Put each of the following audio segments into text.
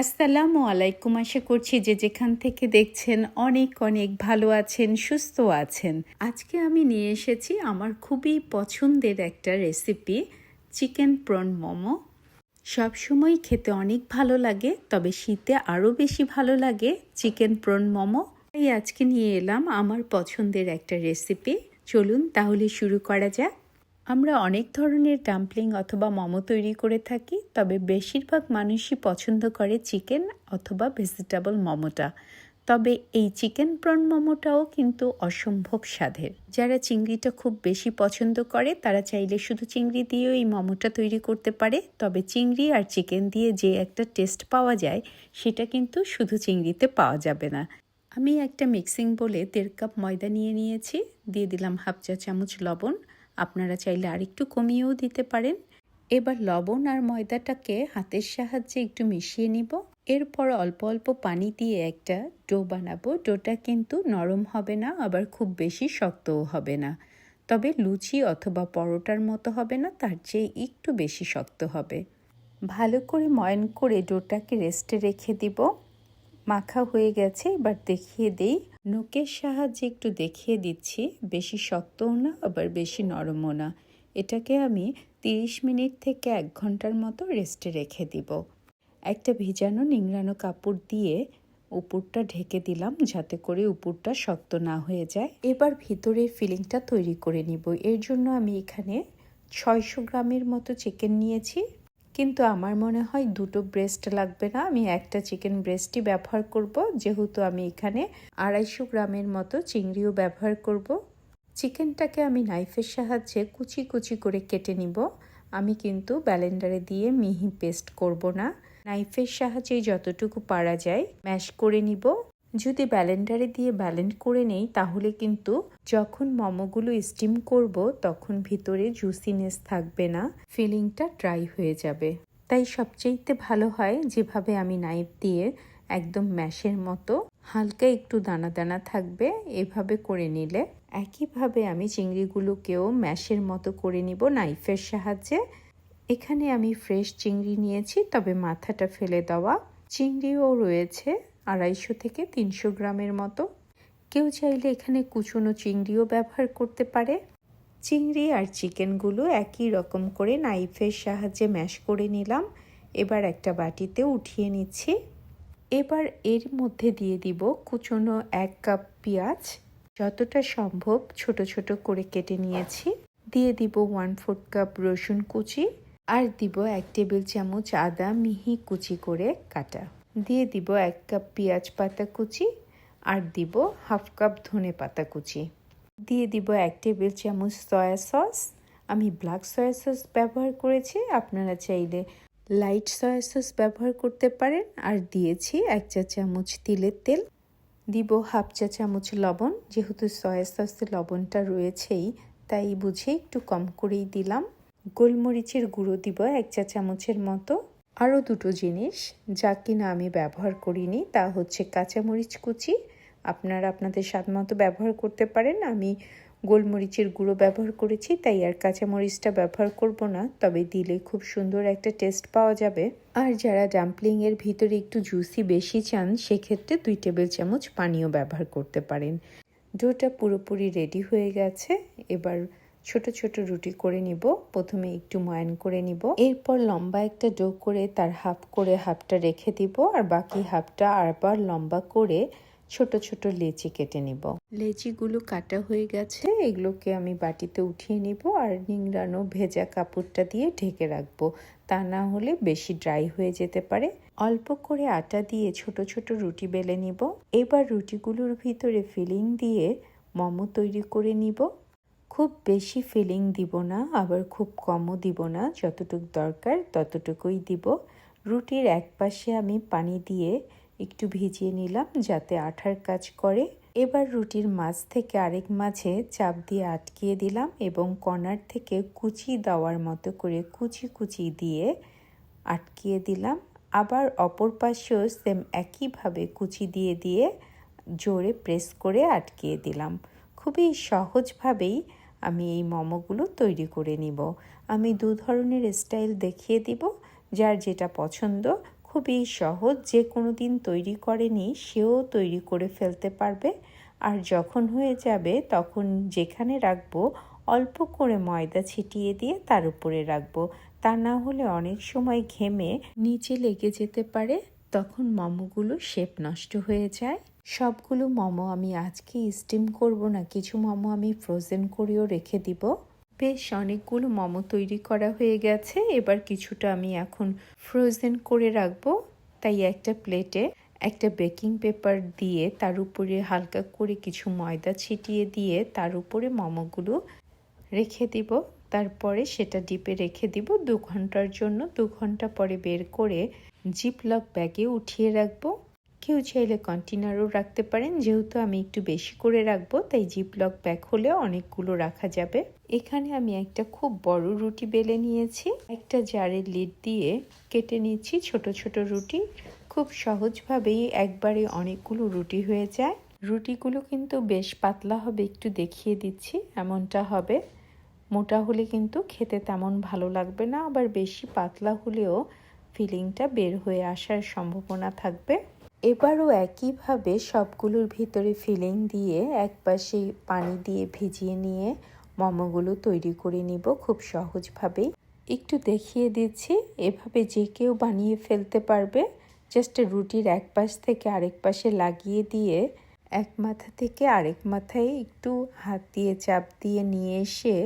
আসসালামু আলাইকুম। আশা করছি যে যেখান থেকে দেখছেন অনেক অনেক ভালো আছেন, সুস্থ আছেন। আজকে আমি নিয়ে এসেছি আমার খুবই পছন্দের একটা রেসিপি চিকেন প্রন মোমো। সবসময় খেতে অনেক ভালো লাগে, তবে শীতে আরও বেশি ভালো লাগে চিকেন প্রন মোমো। তাই আজকে নিয়ে এলাম আমার পছন্দের একটা রেসিপি চলুন তাহলে শুরু করা যাক। আমরা অনেক ধরনের ডাম্পলিং অথবা মোমো তৈরি করে থাকি, তবে বেশিরভাগ মানুষই পছন্দ করে চিকেন অথবা ভেজিটেবল মোমোটা। তবে এই চিকেন প্রন মোমোটাও কিন্তু অসম্ভব স্বাদের। যারা চিংড়িটা খুব বেশি পছন্দ করে, তারা চাইলে শুধু চিংড়ি দিয়েও এই মোমোটা তৈরি করতে পারে। তবে চিংড়ি আর চিকেন দিয়ে যে একটা টেস্ট পাওয়া যায়, সেটা কিন্তু শুধু চিংড়িতে পাওয়া যাবে না। আমি একটা মিক্সিং বলে দেড় কাপ ময়দা নিয়ে নিয়েছি, দিয়ে দিলাম হাফ চা চামচ লবণ। আপনারা চাইলে আরেকটু কমিয়েও দিতে পারেন। এবার লবণ আর ময়দাটাকে হাতের সাহায্যে একটু মিশিয়ে নিব। এরপর অল্প অল্প পানি দিয়ে একটা ডো বানাবো। ডোটা কিন্তু নরম হবে না, আবার খুব বেশি শক্তও হবে না। তবে লুচি অথবা পরোটার মতো হবে না, তার চেয়ে একটু বেশি শক্ত হবে। ভালো করে ময়ন করে ডোটাকে রেস্টে রেখে দিব। মাখা হয়ে গেছে, এবার দেখিয়ে দিই। নোকের সাহায্যে একটু দেখিয়ে দিচ্ছি। বেশি শক্তও না, আবার বেশি নরমও না। এটাকে আমি 30 মিনিট থেকে এক ঘণ্টার মতো রেস্টে রেখে দিব। একটা ভিজানো নিংড়ানো কাপড় দিয়ে উপরটা ঢেকে দিলাম, যাতে করে উপরটা শক্ত না হয়ে যায়। এবার ভিতরের ফিলিংটা তৈরি করে নিব। এর জন্য আমি এখানে ছয়শো গ্রামের মতো চিকেন নিয়েছি। কিন্তু আমার মনে হয় দুটো ব্রেস্ট লাগবে না। আমি একটা চিকেন ব্রেস্টই ব্যবহার করব, যেহেতু আমি এখানে আড়াইশো গ্রামের মতো চিংড়িও ব্যবহার করব। চিকেনটাকে আমি নাইফের সাহায্যে কুচি কুচি করে কেটে নিব। আমি কিন্তু ব্যালেন্ডারে দিয়ে মিহি পেস্ট করব না। নাইফের সাহায্যে যতটুকু পারা যায় ম্যাশ করে নিব। যদি ব্যালেন্ডারে দিয়ে ব্যালেন্ড করে নেই, তাহলে কিন্তু যখন মোমোগুলো স্টিম করব, তখন ভিতরে জুসিনেস থাকবে না, ফিলিংটা ড্রাই হয়ে যাবে। তাই সবচেয়েতে ভালো হয় যেভাবে আমি নাইফ দিয়ে একদম ম্যাশের মতো হালকা একটু দানা দানা থাকবে, এভাবে করে নিলে। একইভাবে আমি চিংড়িগুলোকেও ম্যাশের মতো করে নিব নাইফের সাহায্যে। এখানে আমি ফ্রেশ চিংড়ি নিয়েছি, তবে মাথাটা ফেলে দেওয়া। চিংড়িও রয়েছে। আড়াইশো থেকে তিনশো গ্রামের মতো। কেউ চাইলে এখানে কুচনো চিংড়িও ব্যবহার করতে পারে। চিংড়ি আর চিকেনগুলো একই রকম করে নাইফের সাহায্যে ম্যাশ করে নিলাম। এবার একটা বাটিতে উঠিয়ে নিচ্ছি। এবার এর মধ্যে দিয়ে দিব কুচনো এক কাপ পেঁয়াজ। যতটা সম্ভব ছোট ছোট করে কেটে নিয়েছি। দিয়ে দিব ওয়ান ফোর্থ কাপ রসুন কুচি। আর দিব এক টেবিল চামচ আদা মিহি কুচি করে কাটা। দিয়ে দিব এক কাপ পেঁয়াজ পাতা কুচি আর দিব হাফ কাপ ধনে পাতা কুচি। দিয়ে দিব এক টেবিল চামচ সয়া সস। আমি ব্ল্যাক সয়া সস ব্যবহার করেছি, আপনারা চাইলে লাইট সয়া সস ব্যবহার করতে পারেন। আর দিয়েছি এক চা চামচ তিলের তেল। দিব হাফ চা চামচ লবণ, যেহেতু সয়া সসে লবণটা রয়েছেই, তাই বুঝে একটু কম করেই দিলাম। গোলমরিচের গুঁড়ো দিব এক চা চামচের মতো। আরও দুটো জিনিস যা কিনা আমি ব্যবহার করিনি তা হচ্ছে কাঁচামরিচ কুচি। আপনারা আপনাদের স্বাদ মতো ব্যবহার করতে পারেন। আমি গোলমরিচের গুঁড়ো ব্যবহার করেছি, তাই আর কাঁচামরিচটা ব্যবহার করব না, তবে দিলে খুব সুন্দর একটা টেস্ট পাওয়া যাবে। আর যারা ডাম্পলিংয়ের ভিতরে একটু জুসি বেশি চান, সেক্ষেত্রে দুই টেবিল চামচ পানীয় ব্যবহার করতে পারেন। ডোটা পুরোপুরি রেডি হয়ে গেছে। এবার ছোট ছোট রুটি করে নিব। প্রথমে একটু ময়ান করে নিব। এরপর লম্বা একটা ডো করে তার হাফ করে হাফটা রেখে দিব আর বাকি হাফটা আরবার লম্বা করে ছোট ছোট লেচি কেটে নিব। লেচিগুলো কাটা হয়ে গেছে। এগুলোকে আমি বাটিতে উঠিয়ে নিব আর নিংড়ানো ভেজা কাপড়টা দিয়ে ঢেকে রাখব। তা না হলে বেশি ড্রাই হয়ে যেতে পারে। অল্প করে আটা দিয়ে ছোট ছোট রুটি বেলে নিব। এবার রুটিগুলোর ভিতরে ফিলিং দিয়ে মোমো তৈরি করে নিব। খুব বেশি ফিলিং দিব না, আবার খুব কমও দিব না, যতটুক দরকার ততটুকুই দিব। রুটির এক পাশে আমি পানি দিয়ে একটু ভিজিয়ে নিলাম যাতে আঠার কাজ করে। এবার রুটির মাছ থেকে আরেক মাঝে চাপ দিয়ে আটকিয়ে দিলাম এবং কর্নার থেকে কুচি দেওয়ার মতো করে কুচি কুচি দিয়ে আটকিয়ে দিলাম। আবার অপর পাশেও সেম একইভাবে কুচি দিয়ে দিয়ে জোরে প্রেস করে আটকিয়ে দিলাম। খুবই সহজভাবেই আমি এই মোমোগুলো তৈরি করে নিব। আমি দু ধরনের স্টাইল দেখিয়ে দিব, যার যেটা পছন্দ, খুবই সহজ, যে কোনো দিন তৈরি করেনি সেও তৈরি করে ফেলতে পারবে। আর যখন হয়ে যাবে, তখন যেখানে রাখব, অল্প করে ময়দা ছিটিয়ে দিয়ে তার উপরে রাখব। তা না হলে অনেক সময় ঘেমে নিচে লেগে যেতে পারে, তখন মোমোগুলো শেপ নষ্ট হয়ে যায়। সবগুলো মোমো আমি আজকে স্টিম করব না, কিছু মোমো আমি ফ্রোজেন করেও রেখে দিব। বেশ, অনেকগুলো মোমো তৈরি করা হয়ে গেছে। এবার কিছুটা আমি এখন ফ্রোজেন করে রাখব। তাই একটা প্লেটে একটা বেকিং পেপার দিয়ে তার উপরে হালকা করে কিছু ময়দা ছিটিয়ে দিয়ে তার উপরে মোমোগুলো রেখে দিব। তারপরে সেটা ডিপে রেখে দিব। দু ঘণ্টার জন্য, দু ঘণ্টা পরে বের করে জিপ জিপলক ব্যাগে উঠিয়ে রাখব। কেউ চাইলে কন্টেনারও রাখতে পারেন। যেহেতু আমি একটু বেশি করে রাখব, তাই জিপলক ব্যাগ হলে অনেকগুলো রাখা যাবে। এখানে আমি একটা খুব বড় রুটি বেলে নিয়েছি। একটা জারের লিড দিয়ে কেটে নিচ্ছি ছোট ছোট রুটি। খুব সহজভাবেই একবারে অনেকগুলো রুটি হয়ে যায়। রুটিগুলো কিন্তু বেশ পাতলা হবে, একটু দেখিয়ে দিচ্ছি, এমনটা হবে। মোটা হলে কিন্তু খেতে তেমন ভালো লাগবে না, আবার বেশি পাতলা হলেও ফিলিংটা বের হয়ে আসার সম্ভাবনা থাকবে। এবারও একইভাবে সবগুলোর ভিতরে ফিলিং দিয়ে এক পাশে পানি দিয়ে ভিজিয়ে নিয়ে মোমোগুলো তৈরি করে নিব খুব সহজভাবেই একটু দেখিয়ে দিচ্ছি, এভাবে যে কেউ বানিয়ে ফেলতে পারবে। জাস্ট রুটির এক পাশ থেকে আরেক পাশে লাগিয়ে দিয়ে এক মাথা থেকে আরেক মাথায় একটু হাত দিয়ে চাপ দিয়ে নিয়ে এসে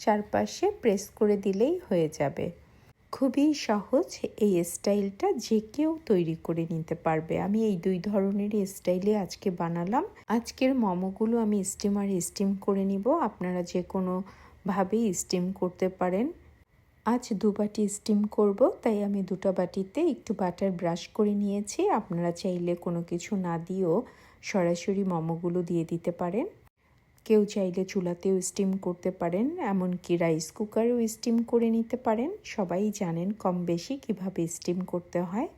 চারপাশে প্রেস করে দিলেই হয়ে যাবে। খুবই সহজ এই স্টাইলটা যে কেউ তৈরি করে নিতে পারবে। আমি এই দুই ধরনের স্টাইলে আজকে বানালাম। আজকের মোমোগুলো আমি স্টিমার স্টিম করে নিব। আপনারা যে কোনোভাবেই স্টিম করতে পারেন। আজ দু বাটি স্টিম করব, তাই আমি দুটো বাটিতে একটু বাটার ব্রাশ করে নিয়েছি। আপনারা চাইলে কোনো কিছু না দিয়েও সরাসরি মোমোগুলো দিয়ে দিতে পারেন। কেউ চাইলে চুলাতেও স্টিম করতে পারেন, এমনকি রাইস কুকারেও স্টিম করে নিতে পারেন। সবাই জানেন কম বেশি কীভাবে স্টিম করতে হয়।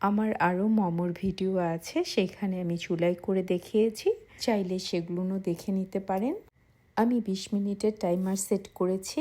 আমার আরও মমোর ভিডিও আছে, সেখানে আমি চুলাই করে দেখিয়েছি। চাইলে সেগুলোও দেখে নিতে পারেন। আমি বিশ মিনিটের টাইমার সেট করেছি।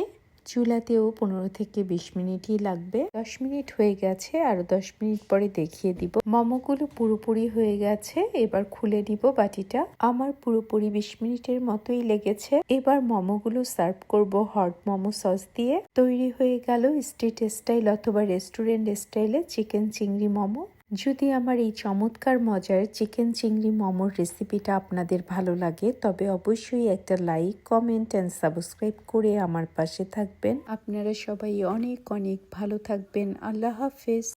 চুলাতেও পনেরো থেকে বিশ মিনিটই লাগবে। দশ মিনিট হয়ে গেছে, আর দশ মিনিট পরে দেখিয়ে দিব। মোমোগুলো পুরোপুরি হয়ে গেছে, এবার খুলে নিব বাটিটা। আমার পুরোপুরি বিশ মিনিটের মতোই লেগেছে। এবার মোমোগুলো সার্ভ করব হট মোমো সস দিয়ে। তৈরি হয়ে গেল স্ট্রিট স্টাইল অথবা রেস্টুরেন্ট স্টাইলে চিকেন চিংড়ি মোমো। যদি আমার এই চমৎকার মজার চিকেন চিংড়ি মোমোর রেসিপিটা আপনাদের ভালো লাগে, তবে অবশ্যই একটা লাইক কমেন্ট অ্যান্ড সাবস্ক্রাইব করে আমার পাশে থাকবেন। আপনারা সবাই অনেক অনেক ভালো থাকবেন। আল্লাহ হাফেজ।